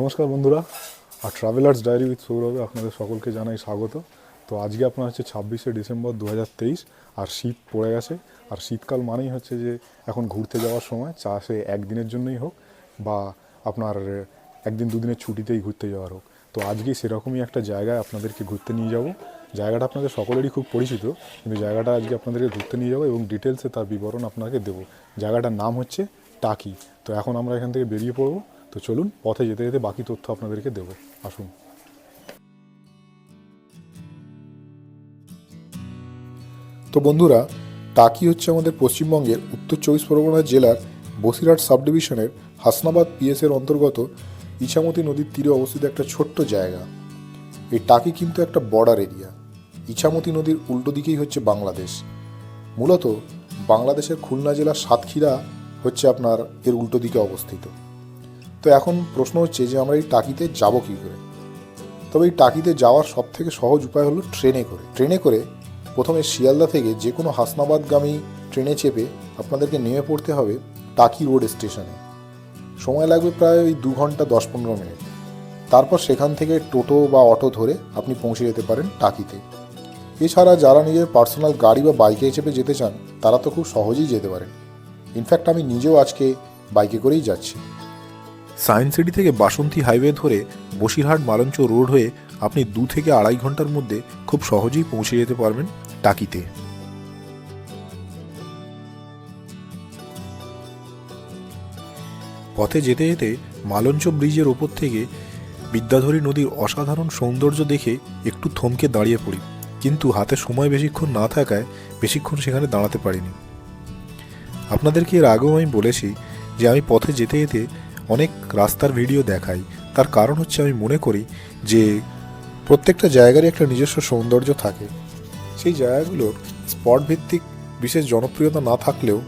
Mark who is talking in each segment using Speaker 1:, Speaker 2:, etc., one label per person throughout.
Speaker 1: নমস্কার বন্ধুরা, আর ট্রাভেলার্স ডায়েরি উইথ সৌরভে আপনাদের সকলকে জানাই স্বাগত। তো আজকে আপনার হচ্ছে ছাব্বিশে ডিসেম্বর দু হাজার তেইশ, আর শীত পড়ে গেছে। আর শীতকাল মানেই হচ্ছে যে এখন ঘুরতে যাওয়ার সময়, চাষে একদিনের জন্যই হোক বা আপনার একদিন দুদিনের ছুটিতেই ঘুরতে যাওয়ার হোক। তো আজকে সেরকমই একটা জায়গায় আপনাদেরকে ঘুরতে নিয়ে যাব। জায়গাটা আপনাদের সকলেরই খুব পরিচিত, কিন্তু জায়গাটা আজকে আপনাদেরকে ঘুরতে নিয়ে যাব এবং ডিটেলসে তার বিবরণ আপনাকে দেবো। জায়গাটার নাম হচ্ছে টাকি। তো এখন আমরা এখান থেকে বেরিয়ে পড়ব। তো চলুন পথে যেতে যেতে বাকি তথ্য আপনাদেরকে দেবো। আসুন। তো বন্ধুরা টাকি হচ্ছে আমাদের পশ্চিমবঙ্গের উত্তর চব্বিশ পরগনা জেলার বসিরহাট সাব ডিভিশনের হাসনাবাদ পিএসের অন্তর্গত ইছামতি নদীর তীরে অবস্থিত একটা ছোট্ট জায়গা। এই টাকি কিন্তু একটা বর্ডার এরিয়া ইছামতি নদীর উল্টো দিকেই হচ্ছে বাংলাদেশ। মূলত বাংলাদেশের খুলনা জেলার সাতক্ষীরা হচ্ছে আপনার এর উল্টো দিকে অবস্থিত। তো এখন প্রশ্ন হচ্ছে যে আমরা এই টাকিতে যাব কী করে? তবে এই টাকিতে যাওয়ার সব থেকে সহজ উপায় হলো ট্রেনে করে। ট্রেনে করে প্রথমে শিয়ালদা থেকে যে কোনো হাসনাবাদগামী ট্রেনে চেপে আপনাদেরকে নেমে পড়তে হবে টাকি রোড স্টেশনে। সময় লাগবে প্রায় ওই দু ঘণ্টা দশ পনেরো মিনিট। তারপর সেখান থেকে টোটো বা অটো ধরে আপনি পৌঁছে যেতে পারেন টাকিতে। এছাড়া যারা নিজের পার্সোনাল গাড়ি বা বাইকে চেপে যেতে চান, তারা তো খুব সহজেই যেতে পারেন। ইনফ্যাক্ট আমি নিজেও আজকে বাইকে করেই যাচ্ছি। সায়েন্স সিটি থেকে বাসন্তী হাইওয়ে ধরে বসিরহাট মালঞ্চ রোড হয়ে আপনি দু থেকে আড়াই ঘণ্টার মধ্যে খুব সহজেই পৌঁছে যেতে পারবেন টাকিতে। পথে যেতে যেতে মালঞ্চ ব্রিজের ওপর থেকে বিদ্যাধরী নদীর অসাধারণ সৌন্দর্য দেখে একটু থমকে দাঁড়িয়ে পড়ি। কিন্তু হাতে সময় বেশিক্ষণ না থাকায় বেশিক্ষণ সেখানে দাঁড়াতে পারিনি। আপনাদেরকে এর আগেও আমি বলেছি যে আমি পথে যেতে যেতে অনেক রাস্তার ভিডিও দেখাই। তার কারণ হচ্ছে আমি মনে করি যে প্রত্যেকটা জায়গারই একটা নিজস্ব সৌন্দর্য থাকে। সেই জায়গাগুলোর স্পট ভিত্তিক বিশেষ জনপ্রিয়তা না থাকলেও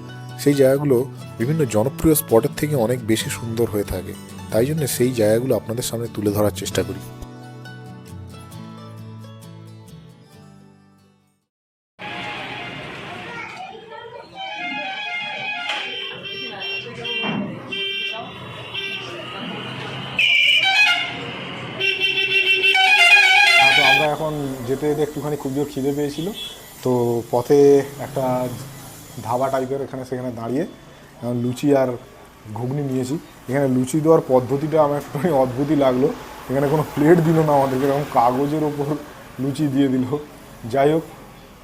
Speaker 1: সেই জায়গাগুলো বিভিন্ন জনপ্রিয় স্পটের থেকে অনেক বেশি সুন্দর হয়ে থাকে। তাই জন্য সেই জায়গাগুলো আপনাদের সামনে তুলে ধরার চেষ্টা করি। খুব খিদে পেয়েছিল, তো পথে একটা ধাবা টাইপের এখানে সেখানে দাঁড়িয়ে লুচি আর ঘুগনি নিয়েছি। এখানে লুচি দেওয়ার পদ্ধতিটা আমার একটুখানি অদ্ভুতই লাগল। এখানে কোনো প্লেট দিল না আমাদেরকে, এরকম কাগজের ওপর লুচি দিয়ে দিল। যাই হোক,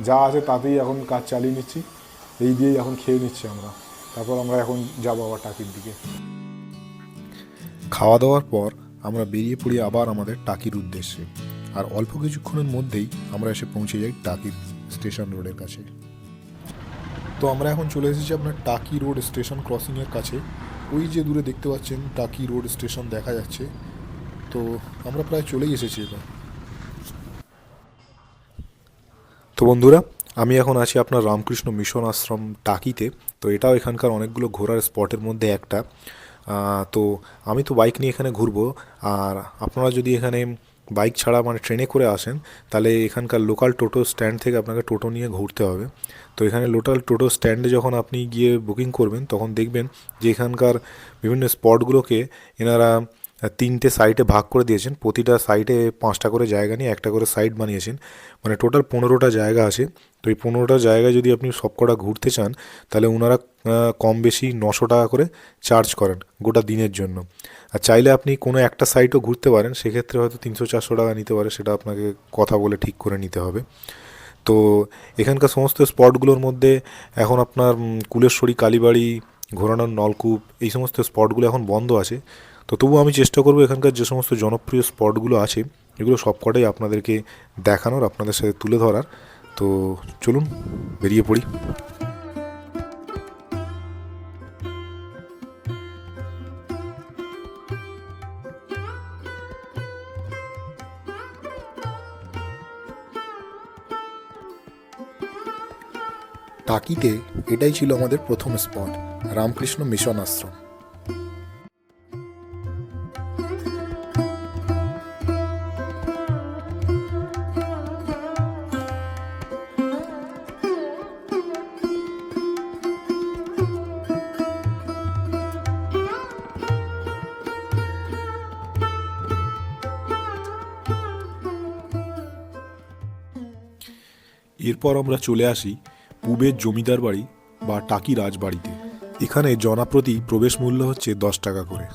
Speaker 1: যা আছে তাতেই এখন কাজ চালিয়ে নিচ্ছি। এই দিয়েই এখন খেয়ে নিচ্ছি আমরা। তারপর আমরা এখন যাব আবার টাকির দিকে। খাওয়া দাওয়ার পর আমরা বেরিয়ে পড়ি আবার আমাদের টাকির উদ্দেশ্যে। আর অল্প কিছুক্ষণের মধ্যেই আমরা এসে পৌঁছে যাই টাকি স্টেশন রোডের কাছে। তো আমরা এখন চলে এসেছি আপনার টাকি রোড স্টেশন ক্রসিংয়ের কাছে। ওই যে দূরে দেখতে পাচ্ছেন টাকি রোড স্টেশন দেখা যাচ্ছে। তো আমরা প্রায় চলেই এসেছি এবার। তো বন্ধুরা, আমি এখন আছি আপনার রামকৃষ্ণ মিশন আশ্রম টাকিতে। তো এটাও এখানকার অনেকগুলো ঘোরার স্পটের মধ্যে একটা। তো আমি তো বাইক নিয়ে এখানে ঘুরবো। আর আপনারা যদি এখানে বাইক ছাড়া মানে ট্রেনে করে আসেন, তাহলে এখানকার লোকাল টোটো স্ট্যান্ড থেকে আপনাকে টোটো নিয়ে ঘুরতে হবে। তো এখানে লোকাল টোটো স্ট্যান্ডে যখন আপনি গিয়ে বুকিং করবেন, তখন দেখবেন যে এখানকার বিভিন্ন স্পটগুলোকে এনারা তিনটে সাইটে ভাগ করে দিয়েছেন। প্রতিটা সাইটে পাঁচটা করে জায়গা নিয়ে একটা করে সাইট বানিয়েছেন। মানে টোটাল পনেরোটা জায়গা আছে। তো এই পনেরোটা জায়গায় যদি আপনি সবকটা ঘুরতে চান, তাহলে ওনারা কম বেশি নশো টাকা করে চার্জ করেন গোটা দিনের জন্য। আর চাইলে আপনি কোনো একটা সাইটও ঘুরতে পারেন, সেক্ষেত্রে হয়তো তিনশো চারশো টাকা নিতে পারে, সেটা আপনাকে কথা বলে ঠিক করে নিতে হবে। তো এখানকার সমস্ত স্পটগুলোর মধ্যে এখন আপনার কুলেশ্বরী, কালীবাড়ি, ঘোরানোর নলকূপ, এই সমস্ত স্পটগুলো এখন বন্ধ আছে। তো তবুও আমি চেষ্টা করব এখানকার যে সমস্ত জনপ্রিয় স্পটগুলো আছে, এগুলো সবকটাই আপনাদেরকে দেখানোর, আপনাদের সাথে তুলে ধরার। তো চলুন, বেরিয়ে পড়ি। টাকিতে এটাই ছিল আমাদের প্রথম স্পট, রামকৃষ্ণ মিশন আশ্রম। এরপর আমরা চলে আসি পূবের জমিদার বাড়ি বা টাকি রাজবাড়িতে। এখানে জনাপ্রতি প্রবেশ মূল্য হচ্ছে দশ টাকা করে।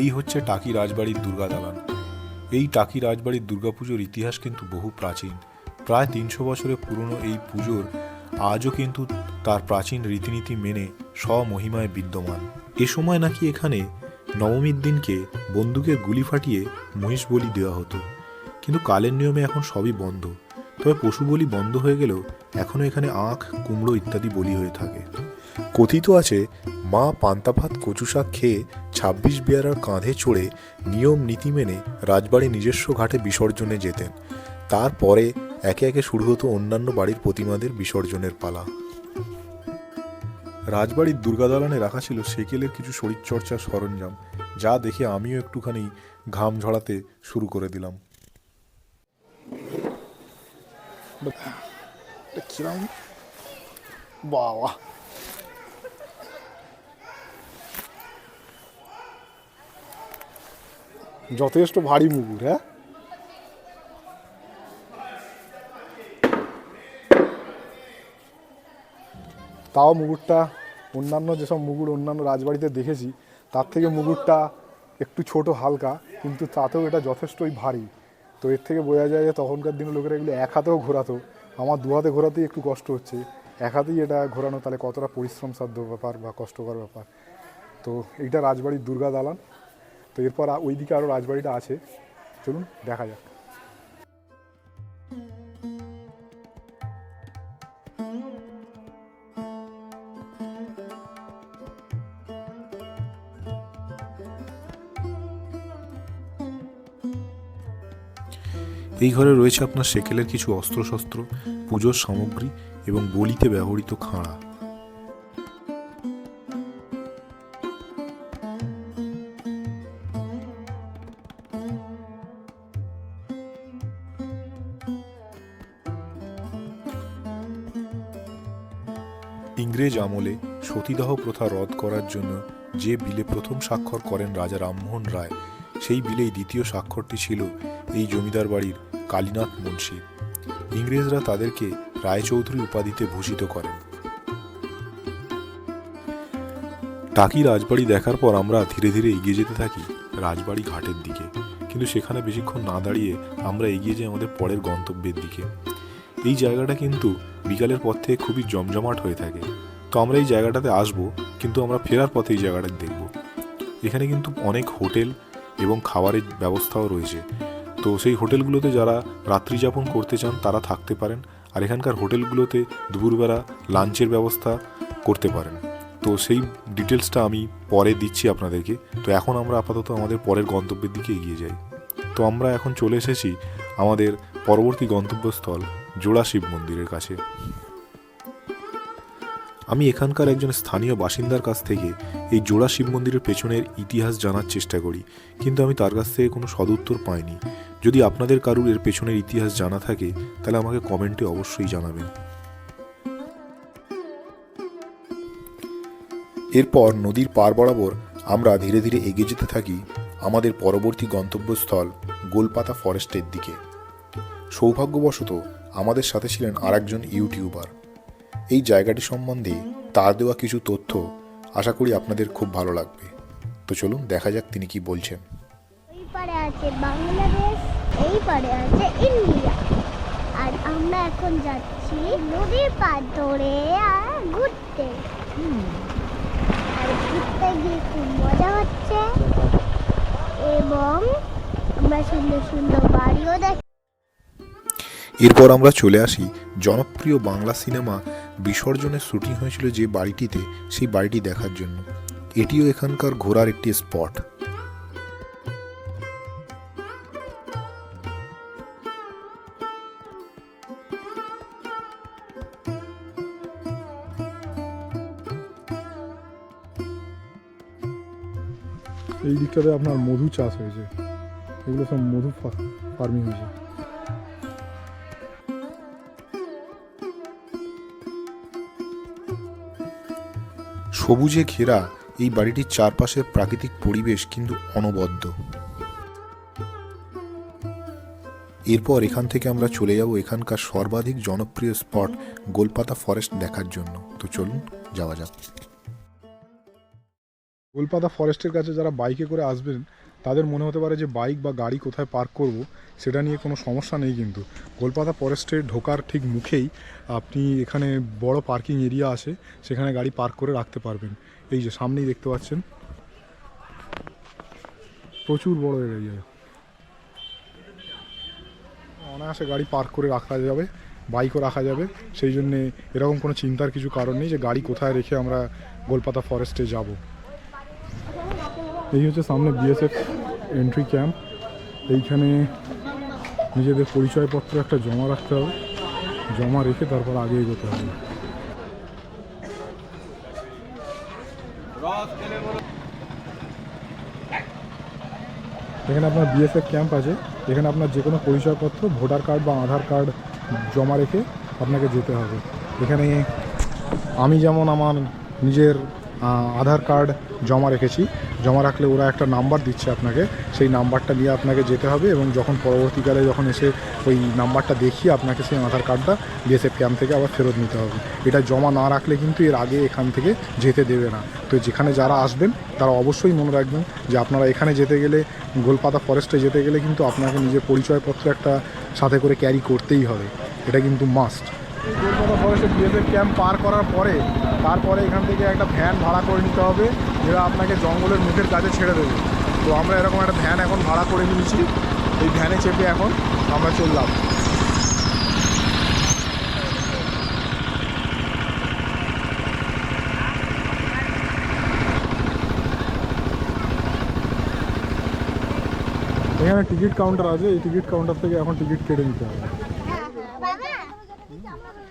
Speaker 1: এই হচ্ছে টাকি রাজবাড়ির দুর্গা দালান। এই টাকি রাজবাড়ির দুর্গাপুজোর ইতিহাস কিন্তু বহু প্রাচীন। প্রায় তিনশো বছরের পুরনো এই পুজোর আজও কিন্তু তার প্রাচীন রীতিনীতি মেনে স্বমহিমায় বিদ্যমান। এ সময় নাকি এখানে নবমীর দিনকে বন্দুকের গুলি ফাটিয়ে মহিষ বলি দেওয়া হতো। কিন্তু কালের নিয়মে এখন সবই বন্ধ। তবে পশু বলি বন্ধ হয়ে গেলেও এখনও এখানে আখ, কুমড়ো ইত্যাদি বলি হয়ে থাকে। কথিত আছে মা পান্তা ভাত কচু শাক খেয়ে ছাব্বিশ বেয়ারার কাঁধে চড়ে নিয়ম নীতি মেনে রাজবাড়ি নিজস্ব ঘাটে বিসর্জনে যেতেন। তারপরে একে একে শুরু হতো অন্যান্য বাড়ির প্রতিমাদের বিসর্জনের পালা। রাজবাড়ির দুর্গা দালানে রাখা ছিল সেকেলের কিছু শরীরচর্চার সরঞ্জাম, যা দেখে আমিও একটুখানি ঘাম ঝরাতে শুরু করে দিলাম।
Speaker 2: বাবা। যথেষ্ট ভারী মুগুর হ্যাঁ? তাও মুগুরটা, অন্যান্য যেসব মুগুর অন্যান্য রাজবাড়িতে দেখেছি, তার থেকে মুগুরটা একটু ছোট হালকা, কিন্তু তাতেও এটা যথেষ্টই ভারী। তো এর থেকে বোঝা যায় যে তখনকার দিনে লোকেরা এগুলো এক হাতেও ঘোরাতো। আমার দু হাতে ঘোরাতেই একটু কষ্ট হচ্ছে। এক হাতেই এটা ঘোরানো তাহলে কতটা পরিশ্রম সাধ্য ব্যাপার বা কষ্টকর ব্যাপার? তো এইটা রাজবাড়ির দুর্গা দালান। তো এরপর আ- ওইদিকে আরও রাজবাড়িটা আছে। চলুন, দেখা যাক।
Speaker 1: এই ঘরে রয়েছে আপনার সেকেলের কিছু অস্ত্রশস্ত্র, পুজোর সামগ্রী এবং বলিতে ব্যবহৃত খাঁড়া। ইংরেজ আমলে সতীদাহ প্রথা রদ করার জন্য যে বিলে প্রথম স্বাক্ষর করেন রাজা রামমোহন রায়, সেই বিলেই দ্বিতীয় স্বাক্ষরটি ছিল এই জমিদার বাড়ির কালীনাথ মুন্সি ইংরেজরা তাদেরকে রায়চৌধুরী উপাধিতে ভূষিত করেন। টাকি রাজবাড়ি দেখার পর আমরা ধীরে ধীরে এগিয়ে যেতে থাকি রাজবাড়ি ঘাটের দিকে। কিন্তু সেখানে বেশিক্ষণ না দাঁড়িয়ে আমরা এগিয়ে যাই আমাদের পরের গন্তব্যের দিকে। এই জায়গাটা কিন্তু বিকালের পর থেকে খুবই জমজমাট হয়ে থাকে। তো আমরা এই জায়গাটাতে আসব, কিন্তু আমরা ফেরার পথে এই জায়গাটা দেখব। এখানে কিন্তু অনেক হোটেল এবং খাবারের ব্যবস্থাও রয়েছে। তো সেই হোটেলগুলোতে যারা রাত্রি যাপন করতে চান, তারা থাকতে পারেন। আর এখানকার হোটেলগুলোতে দুপুরবেলা লাঞ্চের ব্যবস্থা করতে পারেন। তো সেই ডিটেলসটা আমি পরে দিচ্ছি আপনাদেরকে। তো এখন আমরা আপাতত আমাদের পরের গন্তব্যের দিকে এগিয়ে যাই। তো আমরা এখন চলে এসেছি আমাদের পরবর্তী গন্তব্যস্থল জোড়া শিব মন্দিরের কাছে। আমি এখানকার একজন স্থানীয় বাসিন্দার কাছ থেকে এই জোড়া শিব মন্দিরের পেছনের ইতিহাস জানার চেষ্টা করি, কিন্তু আমি তার কাছ থেকে কোনো সদুত্তর পাইনি। যদি আপনাদের কারুর এর পেছনের ইতিহাস জানা থাকে, তাহলে আমাকে কমেন্টে অবশ্যই জানাবেন। এরপর নদীর পার বরাবর আমরা ধীরে ধীরে এগিয়ে যেতে থাকি আমাদের পরবর্তী গন্তব্যস্থল গোলপাতা ফরেস্টের দিকে। সৌভাগ্যবশত আমাদের সাথে ছিলেন আরেকজন ইউটিউবার। এই জায়গাটি সম্বন্ধে তার দেওয়া কিছু তথ্য আশা করি আপনাদের খুব ভালো লাগবে। তো চলুন দেখা যাক তিনি কি বলছেন।
Speaker 3: ওই পারে আছে বাংলাদেশ এই পারে আছে ইন্ডিয়া। আর আমরা এখন যাচ্ছি নদীর পার ধরে ঘুরতে। আর ঘুরতে গিয়ে খুব মজা হচ্ছে। এবং আমরা সুন্দর সুন্দর বাড়িও দেখ
Speaker 1: এরপর আমরা চলে আসি জনপ্রিয় বাংলা সিনেমা বিসর্জনের শুটিং হয়েছিল যে বাড়িটিতে, সেই বাড়িটি দেখার জন্য। এটিও এখানকার ঘোরার একটি স্পট।
Speaker 2: এই দিকটাতে আপনার মধু চাষ হয়েছে। এগুলো সব মধু ফার্মিং হয়েছে।
Speaker 1: সবুজে ঘেরা এই বাড়িটির চারপাশের প্রাকৃতিক পরিবেশ কিন্তু অনবদ্য। এরপর এখান থেকে আমরা চলে যাব এখানকার সর্বাধিক জনপ্রিয় স্পট, গোলপাতা ফরেস্ট দেখার জন্য। তো চলুন, যাওয়া যাক।
Speaker 2: গোলপাতা ফরেস্টের কাছে যারা বাইকে করে আসবেন তাদের মনে হতে পারে যে বাইক বা গাড়ি কোথায় পার্ক করব, সেটা নিয়ে কোনো সমস্যা নেই কিন্তু। গোলপাতা ফরেস্টে ঢোকার ঠিক মুখেই আপনি এখানে বড় পার্কিং এরিয়া আছে, সেখানে গাড়ি পার্ক করে রাখতে পারবেন। এই যে সামনেই দেখতে পাচ্ছেন। প্রচুর বড় এরিয়া। অনায়াসে গাড়ি পার্ক করে রাখা যাবে, বাইকও রাখা যাবে। সেই জন্যে এরকম কোনো চিন্তার কিছু কারণ নেই যে গাড়ি কোথায় রেখে আমরা গোলপাতা ফরেস্টে যাব। এই হচ্ছে সামনে বিএসএফ এন্ট্রি ক্যাম্প এইখানে নিজেদের পরিচয়পত্র একটা জমা রাখতে হবে। জমা রেখে তারপর আগে এগোতে হবে। এখানে আপনার বিএসএফ ক্যাম্প আছে। এখানে আপনার যে কোনো পরিচয়পত্র, ভোটার কার্ড বা আধার কার্ড জমা রেখে আপনাকে যেতে হবে। এখানে আমি যেমন আমার নিজের আধার কার্ড জমা রেখেছি। জমা রাখলে ওরা একটা নাম্বার দিচ্ছে আপনাকে। সেই নাম্বারটা নিয়ে আপনাকে যেতে হবে এবং যখন পরবর্তীকালে যখন এসে ওই নাম্বারটা দেখিয়ে আপনাকে সেই আধার কার্ডটা বিএসএফ ক্যাম্প থেকে আবার ফেরত নিতে হবে। এটা জমা না রাখলে কিন্তু এর আগে এখান থেকে যেতে দেবে না। তো যেখানে যারা আসবেন, তারা অবশ্যই মনে রাখবেন যে আপনারা এখানে যেতে গেলে, গোলপাতা ফরেস্টে যেতে গেলে কিন্তু আপনাকে নিজের পরিচয়পত্র একটা সাথে করে ক্যারি করতেই হবে। এটা কিন্তু মাস্ট কলকাতা ফরেস্টের বিএসএফ ক্যাম্প পার করার পরে তারপরে এখান থেকে একটা ভ্যান ভাড়া করে নিতে হবে, যেটা আপনাকে জঙ্গলের মুখের কাছে ছেড়ে দেবে। তো আমরা এরকম একটা ভ্যান এখন ভাড়া করে নিয়েছি, এই ভ্যানে চেপে এখন আমরা চললাম। এখানে টিকিট কাউন্টার আছে, এই টিকিট কাউন্টার থেকে এখন টিকিট কেটে নিতে হবে।
Speaker 3: বাবা।
Speaker 2: চলে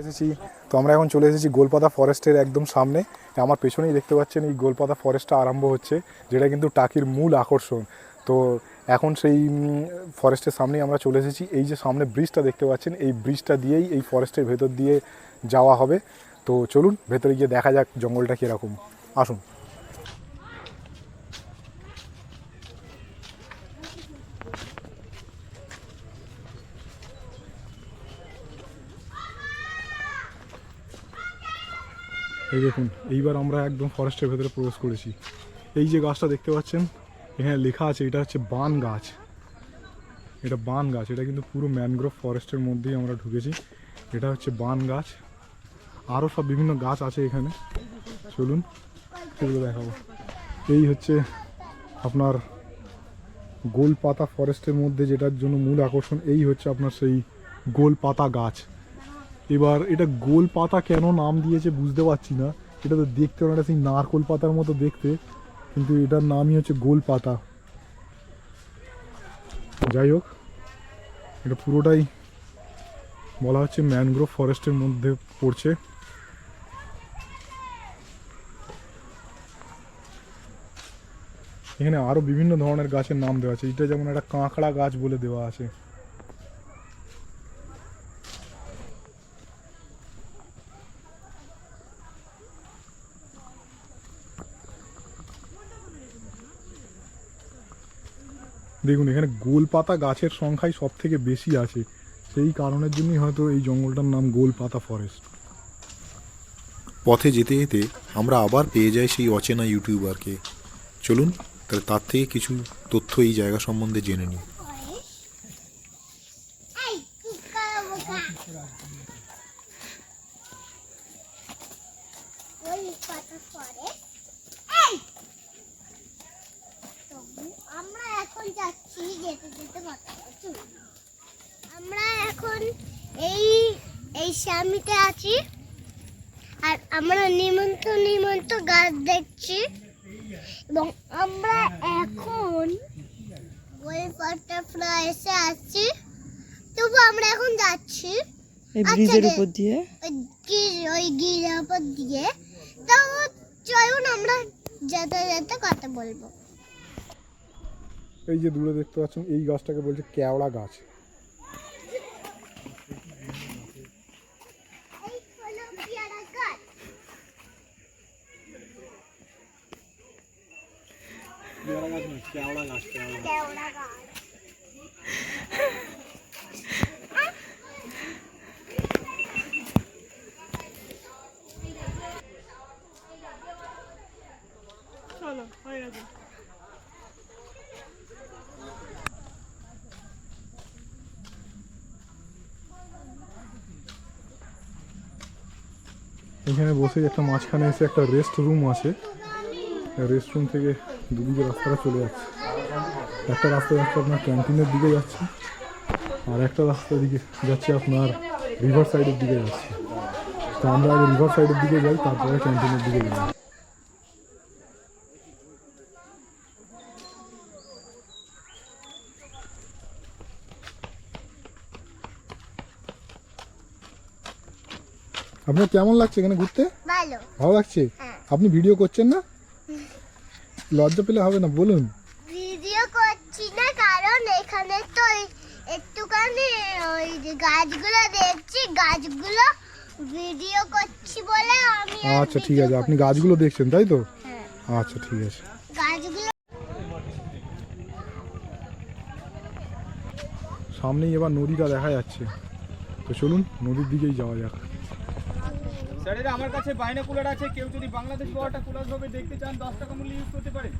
Speaker 2: এসেছি। তো আমরা এখন চলে এসেছি গোলপাতা ফরেস্টের একদম সামনে। আমার পেছনেই দেখতে পাচ্ছেন এই গোলপাতা ফরেস্টটা আরম্ভ হচ্ছে, যেটা কিন্তু টাকির মূল আকর্ষণ। তো এখন সেই ফরেস্টের সামনেই আমরা চলে এসেছি। এই যে সামনে ব্রিজটা দেখতে পাচ্ছেন, এই ব্রিজটা দিয়েই এই ফরেস্টের ভেতর দিয়ে যাওয়া হবে। তো চলুন, ভেতরে গিয়ে দেখা যাক জঙ্গলটা কীরকম। আসুন। এই দেখুন, এইবার আমরা একদম ফরেস্টের ভেতরে প্রবেশ করেছি। এই যে গাছটা দেখতে পাচ্ছেন, এখানে লেখা আছে, এটা হচ্ছে বান গাছ। এটা বান গাছ, এটা কিন্তু পুরো ম্যানগ্রোভ ফরেস্টের মধ্যেই আমরা ঢুকেছি। এটা হচ্ছে বান গাছ। আরও সব বিভিন্ন গাছ আছে এখানে। চলুন, সেগুলো দেখাবো। এই হচ্ছে আপনার গোল পাতা ফরেস্টের মধ্যে যেটার জন্য মূল আকর্ষণ, এই হচ্ছে আপনার সেই গোল পাতা গাছ। এবার এটা গোল পাতা কেন নাম দিয়েছে বুঝতে পারছি না। এটা তো দেখতে অনেকটা সেই নারকোল পাতার মতো দেখতে, কিন্তু এটার নামই হচ্ছে গোল পাতা। যাই হোক, এটা পুরোটাই বলা হচ্ছে ম্যানগ্রোভ ফরেস্টের মধ্যে পড়ছে। এখানে আরও বিভিন্ন ধরনের গাছের নাম দেওয়া আছে। এটা যেমন একটা কাঁকড়া গাছ বলে দেওয়া আছে। দেখুন এখানে গোলপাতা গাছের সংখ্যাই সব থেকে বেশি আছে। সেই কারণের জন্যই হয়তো এই জঙ্গলটার নাম গোলপাতা ফরেস্ট
Speaker 1: পথে যেতে যেতে আমরা আবার পেয়ে যাই সেই অচেনা ইউটিউবারকে। চলুন তাহলে তার থেকে কিছু তথ্য এই জায়গা সম্বন্ধে জেনে নিই।
Speaker 3: বুকা ওই পাতা পরে এই তো আমরা এখন যাচ্ছি যেতে যেতে আমরা এখন এই এই স্বামীতে আছি। আর আমরা নিমন্ত নিমন্ত গাছ দেখছি। এবং আমরা এখন ওই বাটারফ্লাই এসে আসছি তবু আমরা এখন যাচ্ছি।
Speaker 4: এই
Speaker 3: আচ্ছা
Speaker 4: ব্রিজের উপর দিয়ে?
Speaker 3: ওই গিরের উপর দিয়ে। তো চলুন আমরা যেতে যেতে কথা বলব।
Speaker 2: এই যে দূরে দেখতে পাচ্ছেন এই গাছটাকে বলছে কেওড়া গাছ
Speaker 3: এই হলো পেয়ারা গাছ কেওড়া গাছ
Speaker 2: এখানে বসে একটা মাঝখানে এসে একটা রেস্ট রুম আছে। রেস্ট রুম থেকে দুদিকে রাস্তাটা চলে যাচ্ছে। একটা রাস্তা যাচ্ছে আপনার ক্যান্টিনের দিকে যাচ্ছে আর একটা রাস্তার দিকে যাচ্ছে আপনার রিভার সাইডের দিকে যাচ্ছে। তো আমরা আগে রিভার সাইডের দিকে যাই, তারপরে ক্যান্টিনের দিকে যাই। আপনার কেমন লাগছে এখানে ঘুরতে?
Speaker 3: ভালো।
Speaker 2: ভালো লাগছে?
Speaker 3: হ্যাঁ।
Speaker 2: আপনি ভিডিও করছেন না? লজ্জা পেলে হবে না বলুন।
Speaker 3: ভিডিও করছি না কারণ এখানে তো একটুখানি ওই যে গাছগুলো দেখছি গাছগুলো ভিডিও করছি বলে আমি
Speaker 2: আচ্ছা ঠিক আছে। আপনি গাছগুলো দেখছেন তাই তো?
Speaker 3: হ্যাঁ।
Speaker 2: আচ্ছা ঠিক আছে।
Speaker 3: গাছগুলো
Speaker 2: সামনেই এবার নদীটা দেখা যাচ্ছে। তো চলুন নদীর দিকেই যাওয়া যাক।
Speaker 5: স্যারেরা আমার কাছে বাইনা কুলার আছে কেউ যদি বাংলাদেশ কুলার ভাবে দেখতে চান দশ টাকা মূল্য ইউজ করতে পারেন।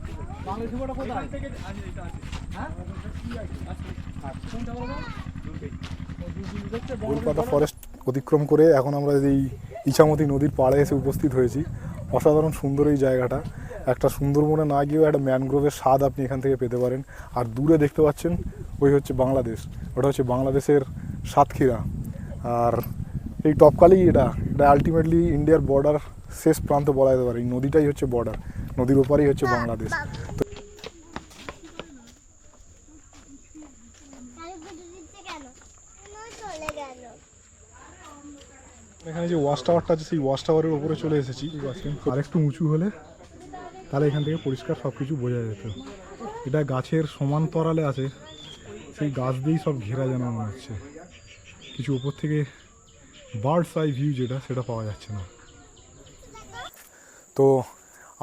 Speaker 5: বাংলাদেশ কোথায়? থেকে আছে এটা আছে। হ্যাঁ? কোনটা বলো?
Speaker 2: কলকাতা ফরেস্ট অতিক্রম করে এখন আমরা এই ইছামতি নদীর পাড়ে এসে উপস্থিত হয়েছি। অসাধারণ সুন্দর এই জায়গাটা। একটা সুন্দরবনে না গিয়েও একটা ম্যানগ্রোভের স্বাদ আপনি এখান থেকে পেতে পারেন। আর দূরে দেখতে পাচ্ছেন ওই হচ্ছে বাংলাদেশ। ওটা হচ্ছে বাংলাদেশের সাতক্ষীরা। আর এই টপকালি এটা। এটা আলটিমেটলি ইন্ডিয়ার বর্ডার শেষ প্রান্ত বলা যেতে পারে। এই নদীটাই হচ্ছে বর্ডার নদীর ওপারেই হচ্ছে বাংলাদেশ। এখানে যে ওয়াশ টাওয়ারটা আছে, সেই ওয়াশ টাওয়ারের উপরে চলে এসেছি। আর একটু উঁচু হলে তাহলে এখান থেকে পরিষ্কার সব কিছু বোঝা যেত। এটা গাছের সমান্তরালে আছে। সেই গাছ দিয়েই সব ঘেরা যেন মনে হচ্ছে। কিছু উপর থেকে বার্ডস আই ভিউ যেটা, সেটা পাওয়া যাচ্ছে না। তো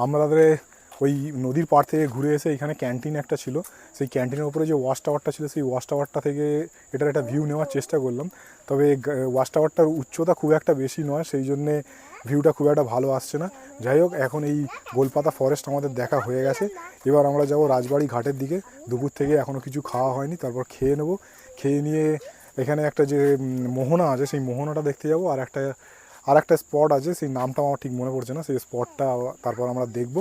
Speaker 2: আমাদের ওই নদীর পাড় থেকে ঘুরে এসে এখানে ক্যান্টিন একটা ছিল। সেই ক্যান্টিনের উপরে যে ওয়াশ টাওয়ারটা ছিল, সেই ওয়াশ টাওয়ারটা থেকে এটার একটা ভিউ নেওয়ার চেষ্টা করলাম। তবে ওয়াশ টাওয়ারটার উচ্চতা খুব একটা বেশি নয়, সেই জন্যে ভিউটা খুব একটা ভালো আসছে না। যাই হোক, এখন এই গোলপাতা ফরেস্ট আমাদের দেখা হয়ে গেছে। এবার আমরা যাব রাজবাড়ি ঘাটের দিকে। দুপুর থেকে এখনও কিছু খাওয়া হয়নি, তারপর খেয়ে নেব। খেয়ে নিয়ে এখানে একটা যে মোহনা আছে, সেই মোহনাটা দেখতে যাব। আর একটা আর একটা স্পট আছে, সেই নামটা আমার ঠিক মনে পড়ছে না। সেই স্পটটা তারপর আমরা দেখব।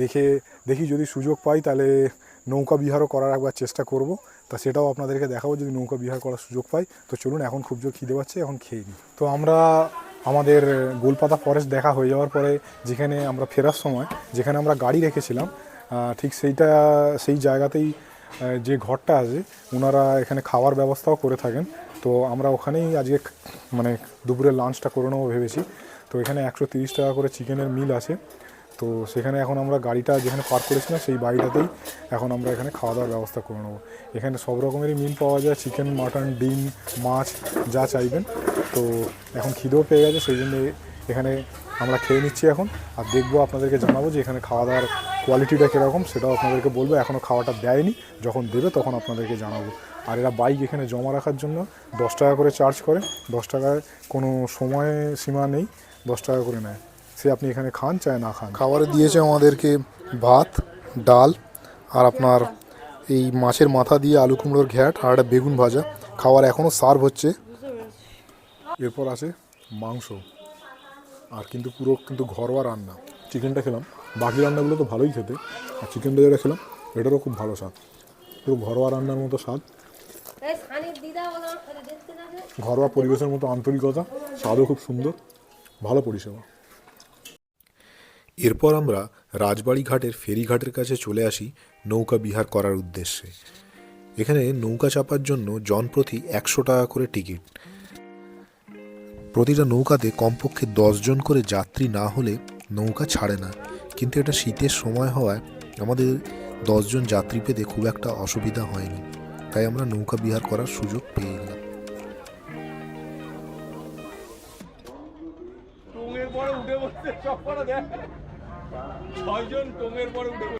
Speaker 2: দেখে, দেখি যদি সুযোগ পাই, তাহলে নৌকা বিহারও করার একবার চেষ্টা করব। তা সেটাও আপনাদেরকে দেখাবো, যদি নৌকা বিহার করার সুযোগ পাই। তো চলুন, এখন খুব জোর খিদে পাচ্ছে, এখন খেয়ে নিই। তো আমরা, আমাদের গোলপাতা ফরেস্ট দেখা হয়ে যাওয়ার পরে, যেখানে আমরা ফেরার সময়, যেখানে আমরা গাড়ি রেখেছিলাম ঠিক সেইটা, সেই জায়গাতেই যে ঘরটা আছে ওনারা এখানে খাওয়ার ব্যবস্থাও করে থাকেন। তো আমরা ওখানেই আজকে মানে দুপুরের লাঞ্চটা করে নেব ভেবেছি। তো এখানে একশো তিরিশ টাকা করে চিকেনের মিল আছে। তো সেখানে এখন আমরা গাড়িটা যেখানে পার্ক করেছিলাম, সেই বাড়িটাতেই এখন আমরা এখানে খাওয়া দাওয়ার ব্যবস্থা করে নেব। এখানে সব রকমেরই মিল পাওয়া যায়, চিকেন, মাটন, ডিম, মাছ, যা চাইবেন। তো এখন খিদেও পেয়ে গেছে, সেই জন্য এখানে আমরা খেয়ে নিচ্ছি এখন। আর দেখব, আপনাদেরকে জানাব যে এখানে খাওয়া দাওয়ার কোয়ালিটিটা কীরকম সেটাও আপনাদেরকে বলব। এখনও খাওয়াটা দেয়নি। যখন দেবে তখন আপনাদেরকে জানাব। আর এরা বাইক এখানে জমা রাখার জন্য দশ টাকা করে চার্জ করে। দশ টাকায় কোনো সময় সীমা নেই। দশ টাকা করে নেয়। সে আপনি এখানে খান, চায় না খান। খাবারে দিয়েছে আমাদেরকে ভাত, ডাল আর আপনার এই মাছের মাথা দিয়ে আলু কুমড়োর ঘ্যাট আর একটা বেগুন ভাজা। খাবার এখনও সার্ভ হচ্ছে। এরপর আছে মাংস। আর কিন্তু পুরো কিন্তু ঘরোয়া রান্না। চিকেনটা খেলাম। বাকি রান্নাগুলো তো ভালোই খেতে। আর চিকেনটা যেটা খেলাম এটারও খুব ভালো স্বাদ। পুরো ঘরোয়া রান্নার মতো স্বাদ। ঘরোয়া পরিবেশের মতো আন্তরিকতা স্বাদও খুব সুন্দর ভালো পরিষেবা।
Speaker 1: এরপর আমরা রাজবাড়ি ঘাটের ফেরিঘাটের কাছে চলে আসি নৌকা বিহার করার উদ্দেশ্যে। এখানে নৌকা চাপার জন্য জনপ্রতি একশো টাকা করে টিকিট। প্রতিটা নৌকাতে কমপক্ষে জন করে যাত্রী না হলে নৌকা ছাড়ে না। কিন্তু এটা শীতের সময় হওয়ায় আমাদের দশজন যাত্রী পেতে খুব একটা অসুবিধা হয়নি। তাই আমরা নৌকা বিহার করার সুযোগ পেয়ে গেলাম
Speaker 5: ছয়জন টোঙের পরে উঠে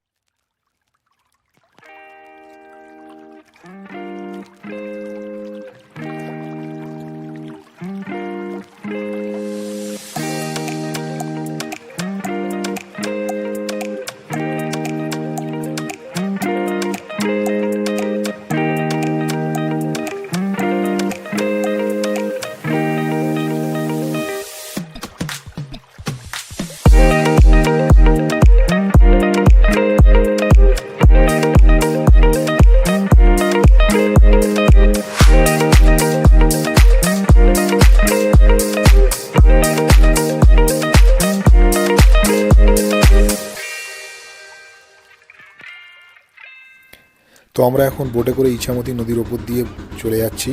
Speaker 1: আমরা এখন বোটে করে ইছামতি নদীর ওপর দিয়ে চলে যাচ্ছি।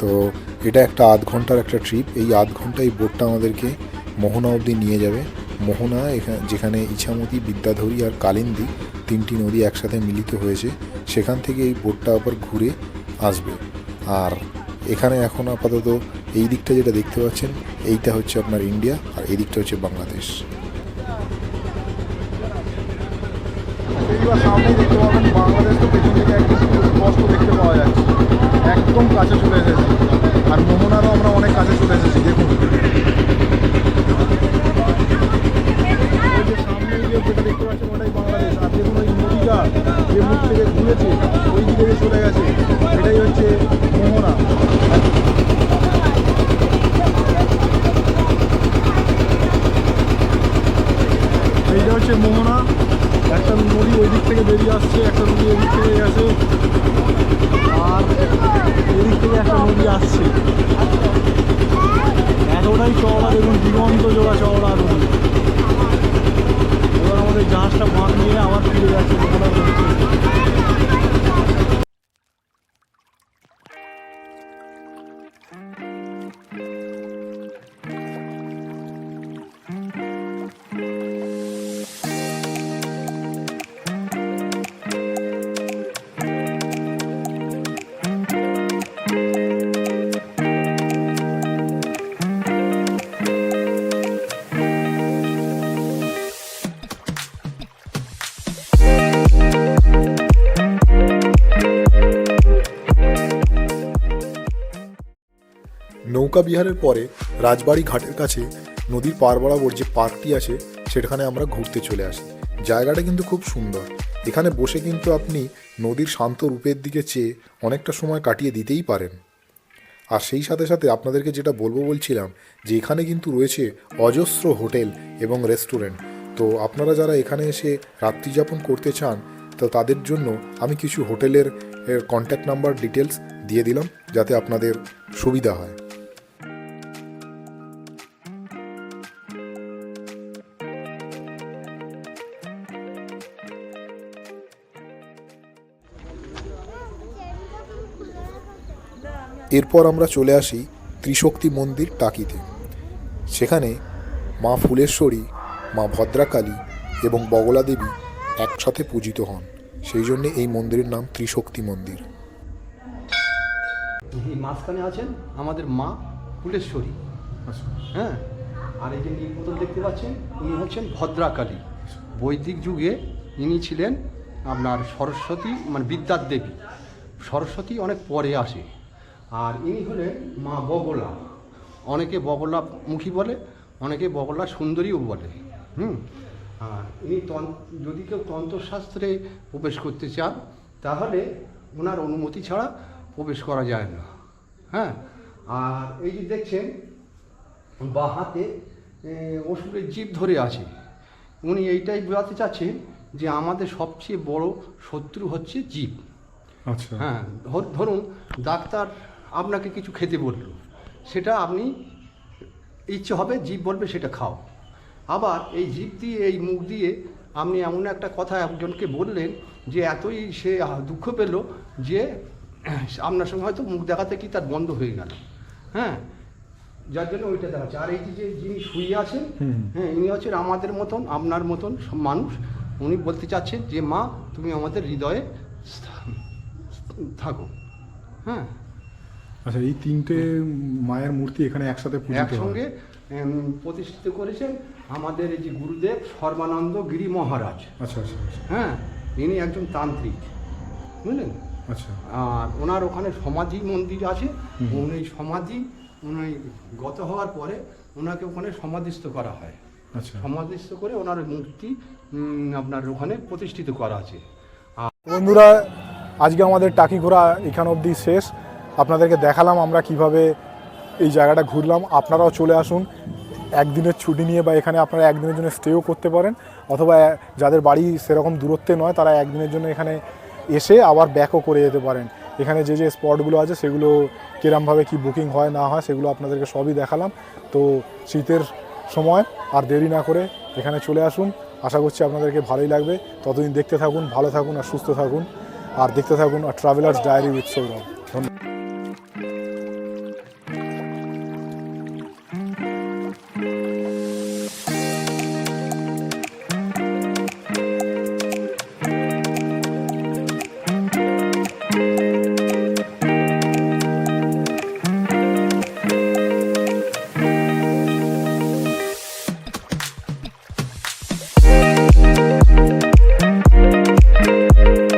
Speaker 1: তো এটা একটা আধ ঘণ্টার একটা ট্রিপ এই আধ ঘণ্টা এই বোটটা আমাদেরকে মোহনা অবধি নিয়ে যাবে। মোহনা এখানে যেখানে ইছামতি, বিদ্যাধরী আর কালিন্দী তিনটি নদী একসাথে মিলিত হয়েছে, সেখান থেকে এই বোটটা আবার ঘুরে আসবে। আর এখানে এখন আপাতত এই দিকটা যেটা দেখতে পাচ্ছেন, এইটা হচ্ছে আপনার ইন্ডিয়া আর এই দিকটা হচ্ছে বাংলাদেশ
Speaker 2: এইবার সামনে দেখতে পাবেন বাংলাদেশ তো পেছন থেকে একটু স্পষ্ট দেখতে পাওয়া যাচ্ছে। একদম কাছে চলে এসেছি। আর মোহনারও আমরা অনেক কাছে চলে এসেছি, দেখুন। সামনে যে যেটা দেখতে পাচ্ছেন ওটাই বাংলাদেশ। আর দেখুন ওই নদীটা যে মুখ থেকে ঘুরেছে, ওই দিকে চলে গেছে, এটাই হচ্ছে মোহনা। এইটা হচ্ছে মোহনা। একটা নদী ওই দিক থেকে বেরিয়ে আসছে, একটা নদী এদিক থেকে গেছে আর এদিক থেকে একটা নদী আসছে। এতটাই চওড়া, দেখুন, দিগন্ত জোড়া চওড়া নদী। এবার আমাদের জাহাজটা বাঁধ নিয়ে আবার ফিরে যাচ্ছে।
Speaker 1: নৌকা বিহারের পরে রাজবাড়ি ঘাটের কাছে নদীর পার বরাবর যে পার্কটি আছে, সেখানে আমরা ঘুরতে চলে আসি। জায়গাটা কিন্তু খুব সুন্দর। এখানে বসে কিন্তু আপনি নদীর শান্ত রূপের দিকে চেয়ে অনেকটা সময় কাটিয়ে দিতেই পারেন। আর সেই সাথে সাথে আপনাদেরকে যেটা বলব বলছিলাম, যে এখানে কিন্তু রয়েছে অজস্র হোটেল এবং রেস্টুরেন্ট। তো আপনারা যারা এখানে এসে রাত্রিযাপন করতে চান, তো তাদের জন্য আমি কিছু হোটেলের কন্ট্যাক্ট নাম্বার ডিটেলস দিয়ে দিলাম, যাতে আপনাদের সুবিধা হয়। এরপর আমরা চলে আসি ত্রিশক্তি মন্দির টাকিতে। সেখানে মা ফুলেশ্বরী, মা ভদ্রাকালী এবং বগলা দেবী একসাথে পূজিত হন। সেই জন্যে এই মন্দিরের নাম ত্রিশক্তি মন্দির।
Speaker 4: এই মাঝখানে আছেন আমাদের মা ফুলেশ্বরী। হ্যাঁ? আর এই যে নীলপতন দেখতে পাচ্ছেন, উনি হচ্ছেন ভদ্রাকালী। বৈদিক যুগে ইনি ছিলেন আপনার সরস্বতী মানে বিদ্যার দেবী। সরস্বতী অনেক পরে আসে। আর ইনি হলেন মা বগলা অনেকে বগলা মুখী বলে অনেকে বগলা সুন্দরীও বলে। হুম? আর ইনি তন- যদি কেউ তন্ত্রশাস্ত্রে প্রবেশ করতে চান তাহলে ওনার অনুমতি ছাড়া প্রবেশ করা যায় না। হ্যাঁ? আর এই যে দেখছেন বা হাতে অসুরের জীব ধরে আছে। উনি এইটাই বোঝাতে চাচ্ছেন যে আমাদের সবচেয়ে বড় শত্রু হচ্ছে জীব।
Speaker 2: আচ্ছা।
Speaker 4: হ্যাঁ ধর- ধরুন ডাক্তার আপনাকে কিছু খেতে বলল। সেটা আপনি ইচ্ছে হবে জীব বলবে সেটা খাও। আবার এই জীব দিয়ে এই মুখ দিয়ে আপনি এমন একটা কথা একজনকে বললেন যে এতই সে দুঃখ পেল যে আপনার সঙ্গে হয়তো মুখ দেখাতে কি তার বন্ধ হয়ে গেল। হ্যাঁ যার জন্য ওইটা দেখাচ্ছে। আর এই যে যিনি শুয়ে আছেন হ্যাঁ ইনি হচ্ছেন আমাদের মতন আপনার মতন সব মানুষ। উনি বলতে চাচ্ছেন যে মা তুমি আমাদের হৃদয়ে থাকো। হ্যাঁ
Speaker 2: আচ্ছা এই তিনটে মায়ের মূর্তি এখানে একসাথে
Speaker 4: একসঙ্গে প্রতিষ্ঠিত করেছেন আমাদের এই যে গুরুদেব সর্বানন্দ গিরি মহারাজ।
Speaker 2: আচ্ছা আচ্ছা আচ্ছা।
Speaker 4: হ্যাঁ ইনি একজন তান্ত্রিক বুঝলেন?
Speaker 2: আচ্ছা।
Speaker 4: আর ওনার ওখানে সমাধি মন্দির আছে উনি সমাধি উনি গত হওয়ার পরে ওনাকে ওখানে সমাধিস্থ করা হয়।
Speaker 2: আচ্ছা।
Speaker 4: সমাধিস্থ করে ওনার মূর্তি আপনার ওখানে প্রতিষ্ঠিত করা আছে।
Speaker 2: বন্ধুরা আজকে আমাদের টাকি ঘোরা এখান অবধি শেষ। আপনাদেরকে দেখালাম আমরা কীভাবে এই জায়গাটা ঘুরলাম। আপনারাও চলে আসুন। একদিনের ছুটি নিয়ে বা এখানে আপনারা একদিনের জন্য স্টেও করতে পারেন, অথবা যাদের বাড়ি সেরকম দূরত্বে নয়, তারা একদিনের জন্য এখানে এসে আবার ব্যাকও করে যেতে পারেন। এখানে যে যে স্পটগুলো আছে, সেগুলো কিরমভাবে কি বুকিং হয়, না হয়, সেগুলো আপনাদেরকে সবই দেখালাম। তো শীতের সময় আর দেরি না করে এখানে চলে আসুন। আশা করছি আপনাদেরকে ভালোই লাগবে। ততদিন দেখতে থাকুন, ভালো থাকুন আর সুস্থ থাকুন। আর দেখতে থাকুন আর ট্রাভেলার্স ডায়েরি উইথ সৌরভ